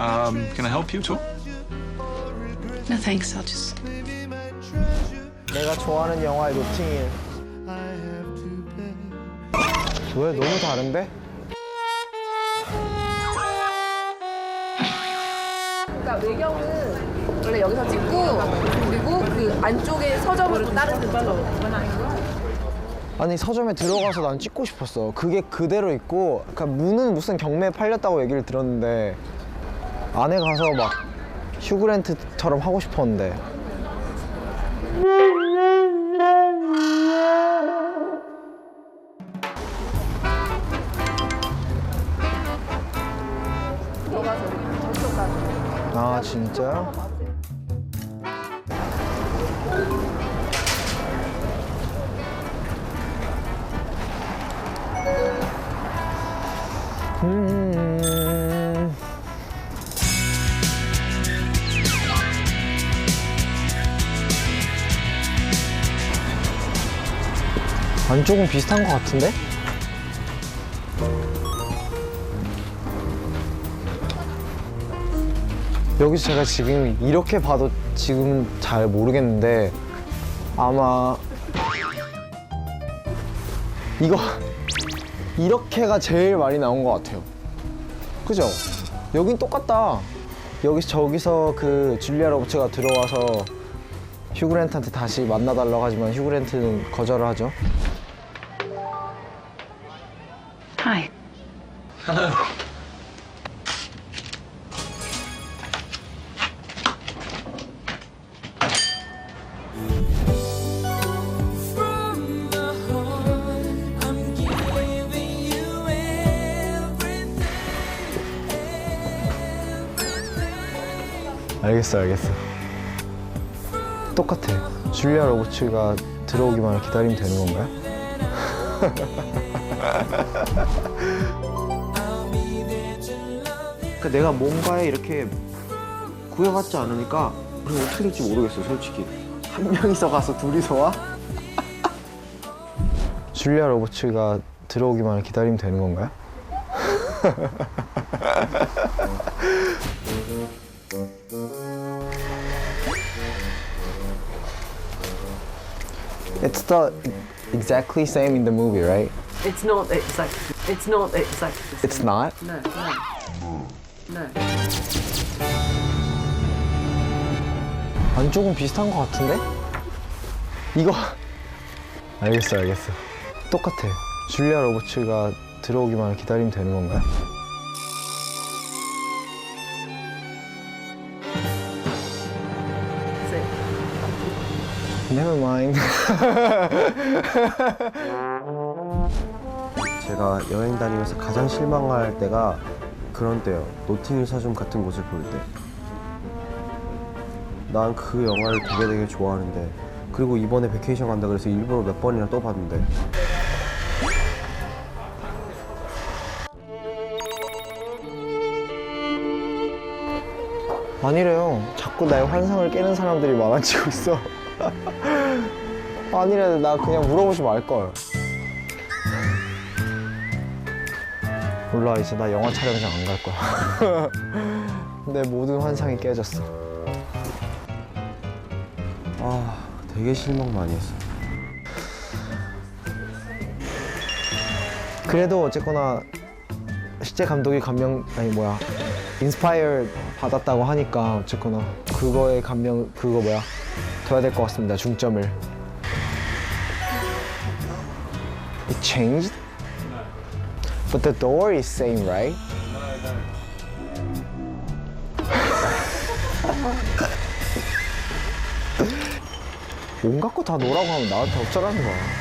Um, can I help you all? No thanks, I'll just. 내가 좋아하는 영화의 노팅힐. 왜 너무 다른데? 그러니까 외경은 원래 여기서 찍고 그리고 그 안쪽에 서점으로 또 다른 데로 아니 서점에 들어가서 난 찍고 싶었어. 그게 그대로 있고, 그러니까 문은 무슨 경매에 팔렸다고 얘기를 들었는데 안에 가서 막 휴그랜트처럼 하고 싶었는데 아 진짜요? 안쪽은 비슷한 것 같은데? 여기서 제가 지금 이렇게 봐도 지금 잘 모르겠는데 아마 이거 이렇게가 제일 많이 나온 것 같아요. 그죠? 여긴 똑같다. 여기서 저기서 그 줄리아 로버츠가 들어와서 휴그랜트한테 다시 만나달라고 하지만 휴그랜트는 거절을 하죠. Hi. 알겠어, 알겠어. 똑같아. 줄리아 로버츠가 들어오기만을 기다리면 되는 건가요? 그러니까 내가 뭔가에 이렇게 구애받지 않으니까 그럼 어떻게 될지 모르겠어 솔직히 한 명이서 가서 둘이서 와? 줄리아 로버츠가 들어오기만을 기다리면 되는 건가요? It's the exactly same in the movie, right? It's not exactly. It's not exactly. the It's same. not. No, no, no. 안쪽은 비슷한 것 같은데? 이거 알겠어 알겠어 똑같아 줄리아 로버츠가 들어오기만을 기다리면 되는 건가요? That's it. Never mind 제가 여행 다니면서 가장 실망할 때가 그런 때요. 노팅힐 서점 같은 곳을 볼 때. 난 그 영화를 되게 되게 좋아하는데 그리고 이번에 베케이션 간다 그래서 일부러 몇 번이나 또 봤는데. 아니래요. 자꾸 나의 환상을 깨는 사람들이 많아지고 있어. 아니래 나 그냥 물어보지 말걸 몰라 이제 나 영화 촬영장 안 갈 거야. 내 모든 환상이 깨졌어. 아 되게 실망 많이 했어. 그래도 어쨌거나 실제 감독이 감명 아니 뭐야 인스파이어 받았다고 하니까 어쨌거나 그거에 감명 그거 뭐야 둬야 될 것 같습니다 중점을. It changed? But the door is same, right? 온갖 거다 놓으라고 하면 나한테 어쩌라는 거야